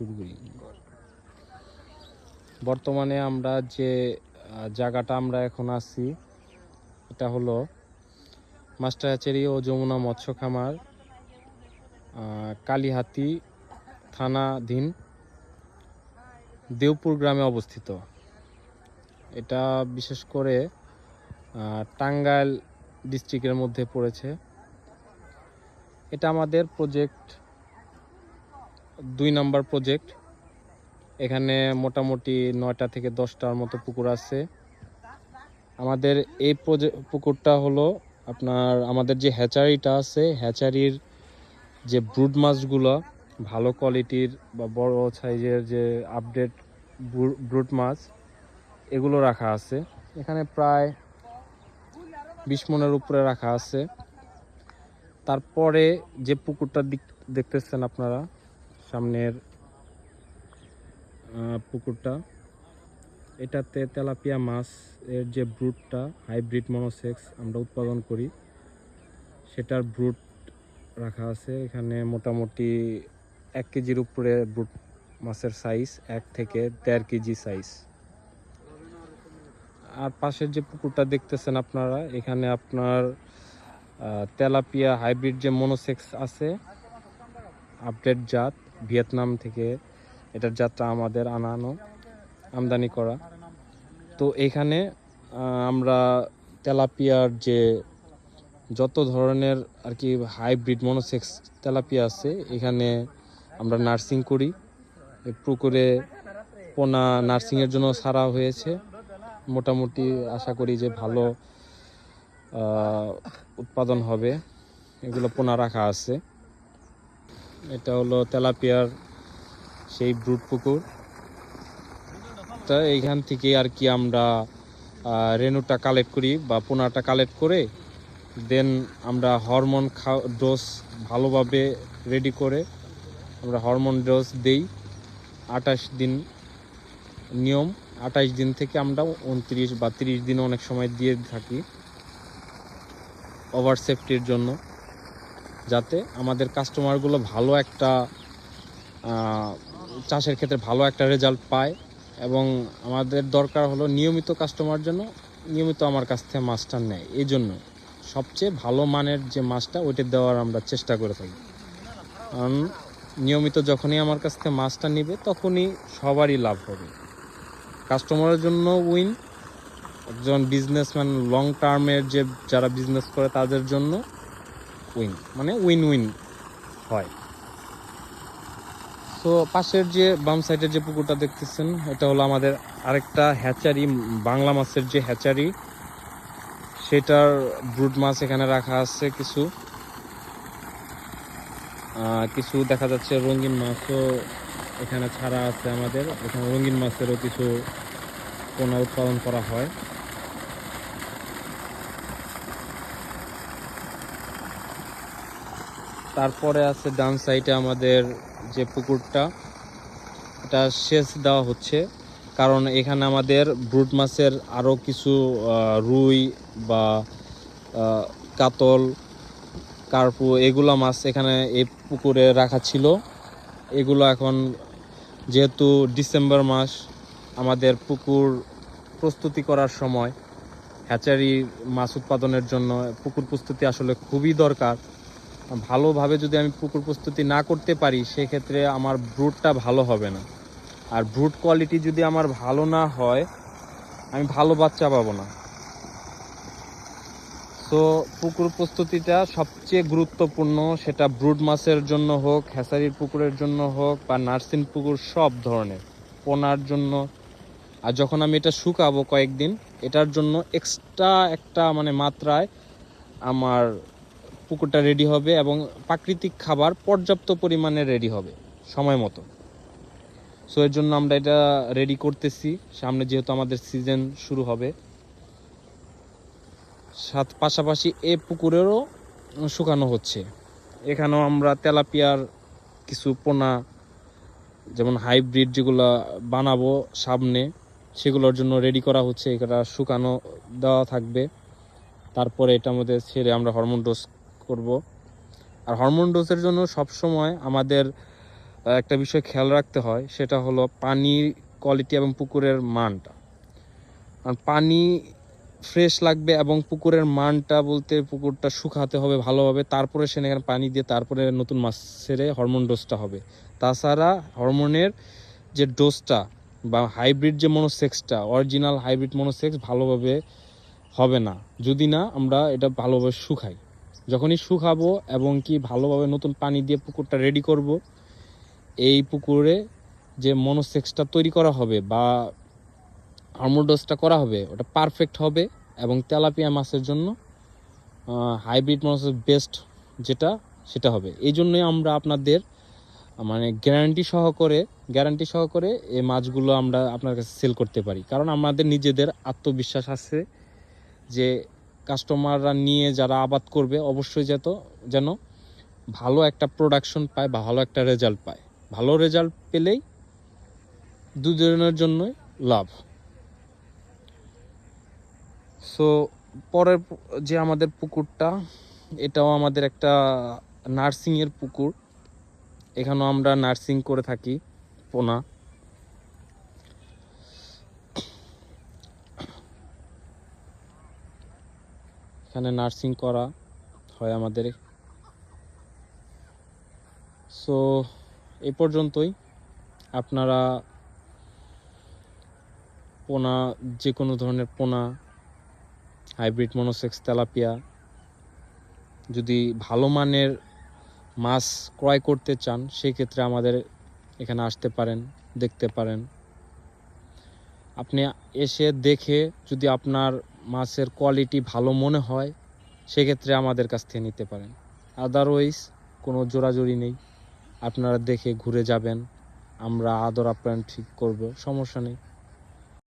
শুরু করি বর্তমানে আমরা যে জায়গাটা আমরা এখন আছি, এটা হলো মাস্টার ও যমুনা মৎস্য খামার কালীহাতি থানাধীন দেওপুর গ্রামে অবস্থিত। এটা বিশেষ করে টাঙ্গাইল ডিস্ট্রিক্টের মধ্যে পড়েছে। এটা আমাদের প্রজেক্ট দুই নাম্বার প্রজেক্ট এখানে মোটামুটি নয়টা থেকে দশটার মতো পুকুর আছে। আমাদের এই পুকুরটা হলো আপনার আমাদের যে হ্যাচারিটা আছে হ্যাচারির যে ব্রুড মাছগুলো, ভালো কোয়ালিটির বা বড় সাইজের যে আপডেট ব্রুড মাছ, এগুলো রাখা আছে। এখানে প্রায় বিশ মনের উপরে রাখা আছে। তারপরে যে পুকুরটা দেখতেছেন আপনারা সামনের পুকুরটা। এটাতে তেলাপিয়া মাছ, এর যে ব্রুটটা, হাইব্রিড মনোসেক্স আমরা উৎপাদন করি। সেটার ব্রুট রাখা আছে। এখানে মোটামুটি এক কেজির উপরে ব্রুট মাছের সাইজ এক থেকে দেড় কেজি সাইজ আর পাশের যে পুকুরটা দেখতেছেন আপনারা, এখানে আপনার তেলাপিয়া হাইব্রিড যে মনোসেক্স আছে, আপডেট জাত ভিয়েতনাম থেকে এটার যাত্রা আমাদের আনানো, আমদানি করা। তো এখানে আমরা তেলাপিয়ার যে যত ধরনের আর কি হাইব্রিড মনোসেক্স তেলাপিয়া আছে, এখানে আমরা নার্সিং করি। পুকুরে পোনা নার্সিংয়ের জন্য সারা হয়েছে। মোটামুটি আশা করি যে ভালো উৎপাদন হবে। এগুলো পোনা রাখা আছে। এটা হলো তেলাপিয়ার সেই ব্রুট পুকুর। তা এইখান থেকে আর কি আমরা রেনুটা কালেক্ট করি বা পোনাটা কালেক্ট করে দেন আমরা হরমোন খা ডোজ ভালোভাবে রেডি করে আমরা হরমোন ডোজ দেই। আঠাশ দিন নিয়ম, আঠাশ দিন থেকে আমরা উনত্রিশ বা তিরিশ দিন অনেক সময় দিয়ে থাকি। ওভার সেফটির জন্য। যাতে আমাদের কাস্টমারগুলো ভালো একটা চাষের ক্ষেত্রে ভালো একটা রেজাল্ট পায় এবং আমাদের দরকার হলো নিয়মিত কাস্টমার জন্য নিয়মিত আমার কাছ থেকে মাছটা নেয়। এই জন্য সবচেয়ে ভালো মানের যে মাছটা ওইটা দেওয়ার আমরা চেষ্টা করে থাকি। কারণ নিয়মিত যখনই আমার কাছ থেকে মাছটা নিবে তখনই সবারই লাভ হবে। কাস্টমারের জন্য উইন একজন বিজনেসম্যান লং টার্মের যে যারা বিজনেস করে তাদের জন্য উইন মানে উইন উইন হয়। তো পাশের যে বাম সাইডের যে পুকুরটা দেখতেছেন, এটা হলো আমাদের আরেকটা হ্যাচারি বাংলা মাছের যে হ্যাচারি সেটার ব্রুড মাছ এখানে রাখা আছে কিছু। কিছু দেখা যাচ্ছে রঙিন মাছও এখানে ছাড়া আছে আমাদের। এখানে রঙিন মাছেরও কিছু পোনা উৎপাদন করা হয়। তারপরে আছে ডান সাইডে আমাদের যে পুকুরটা, এটা সেচ দেওয়া হচ্ছে। কারণ এখানে আমাদের ব্রুট মাছের আরও কিছু রুই বা কাতল, কার্পু এগুলো মাছ এখানে এই পুকুরে রাখা ছিল। এগুলো এখন যেহেতু ডিসেম্বর মাস, আমাদের পুকুর প্রস্তুতি করার সময়, হ্যাচারি মাছ উৎপাদনের জন্য পুকুর প্রস্তুতি আসলে খুবই দরকার। ভালোভাবে যদি আমি পুকুর প্রস্তুতি না করতে পারি, সেক্ষেত্রে আমার ব্রুডটা ভালো হবে না। আর ব্রুড কোয়ালিটি যদি আমার ভালো না হয়, আমি ভালো বাচ্চা পাবো না। তো পুকুর প্রস্তুতিটা সবচেয়ে গুরুত্বপূর্ণ, সেটা ব্রুড মাছের জন্য হোক হ্যাসারির পুকুরের জন্য হোক, বা নার্সিং পুকুর সব ধরনের, পোনার জন্য। আর যখন আমি এটা শুকাবো কয়েকদিন, এটার জন্য এক্সট্রা একটা মানে মাত্রায় আমার পুকুরটা রেডি হবে এবং প্রাকৃতিক খাবার পর্যাপ্ত পরিমাণে রেডি হবে, সময় মতো। সো এর জন্য আমরা এটা রেডি করতেছি। সামনে যেহেতু আমাদের সিজন শুরু হবে সাথ পাশাপাশি এ পুকুরেরও শুকানো হচ্ছে। এখানেও আমরা তেলাপিয়ার কিছু পোনা, যেমন হাইব্রিড যেগুলো বানাবো সামনে, সেগুলোর জন্য রেডি করা হচ্ছে। এটা শুকানো দেওয়া থাকবে। তারপরে এটা মধ্যে ছেড়ে আমরা হরমোন ডোজ করব। আর হরমোন ডোজের জন্য সব সময় আমাদের একটা বিষয় খেয়াল রাখতে হয়, সেটা হলো পানির কোয়ালিটি এবং পুকুরের মানটা। আর পানি ফ্রেশ লাগবে এবং পুকুরের মানটা বলতে পুকুরটা শুকাতে হবে ভালোভাবে, তারপরে সেখানে পানি দিয়ে তারপরে নতুন মাছ ছেড়ে হরমোন ডোজটা হবে। তাছাড়া হরমোনের যে ডোজটা বা হাইব্রিড যে মনোসেক্সটা অরিজিনাল হাইব্রিড মনোসেক্স ভালোভাবে হবে না। যদি না, আমরা এটা ভালোভাবে শুকাই। যখনই শুকাবো এবং কি ভালোভাবে নতুন পানি দিয়ে পুকুরটা রেডি করব, এই পুকুরে যে মনোসেক্সটা তৈরি করা হবে বা হারমোডোসটা করা হবে, ওটা পারফেক্ট হবে এবং তেলাপিয়া মাছের জন্য হাইব্রিড মনোসেক্স বেস্ট যেটা, সেটা হবে। এই জন্যই আমরা আপনাদের মানে গ্যারান্টি সহকারে গ্যারান্টি সহকারে এই মাছগুলো আমরা আপনার কাছে সেল করতে পারি। কারণ আমাদের নিজেদের আত্মবিশ্বাস আছে যে কাস্টমাররা নিয়ে যারা আবাদ করবে, অবশ্যই যেত, যেন ভালো একটা প্রোডাকশন পায় বা ভালো একটা রেজাল্ট পায়। ভালো রেজাল্ট পেলেই দুজনের জন্যই লাভ। সো পরের যে আমাদের পুকুরটা, এটাও আমাদের একটা নার্সিংয়ের পুকুর। এখানেও আমরা নার্সিং করে থাকি, পোনা। এখানে নার্সিং করা হয় আমাদের। সো এ পর্যন্তই। আপনারা পোনা যে কোনো ধরনের পোনা, হাইব্রিড মনোসেক্স, তেলাপিয়া, যদি ভালো মানের মাছ ক্রয় করতে চান সেই ক্ষেত্রে আমাদের এখানে আসতে পারেন, দেখতে পারেন। আপনি এসে দেখে যদি আপনার মাছের কোয়ালিটি ভালো মনে হয়, সেক্ষেত্রে আমাদের কাছ থেকে নিতে পারেন। আদারওয়াইজ কোনো জোরাজুরি নেই। আপনারা দেখে ঘুরে যাবেন। আমরা আদর আপ্যায়ন ঠিক করব, সমস্যা নেই।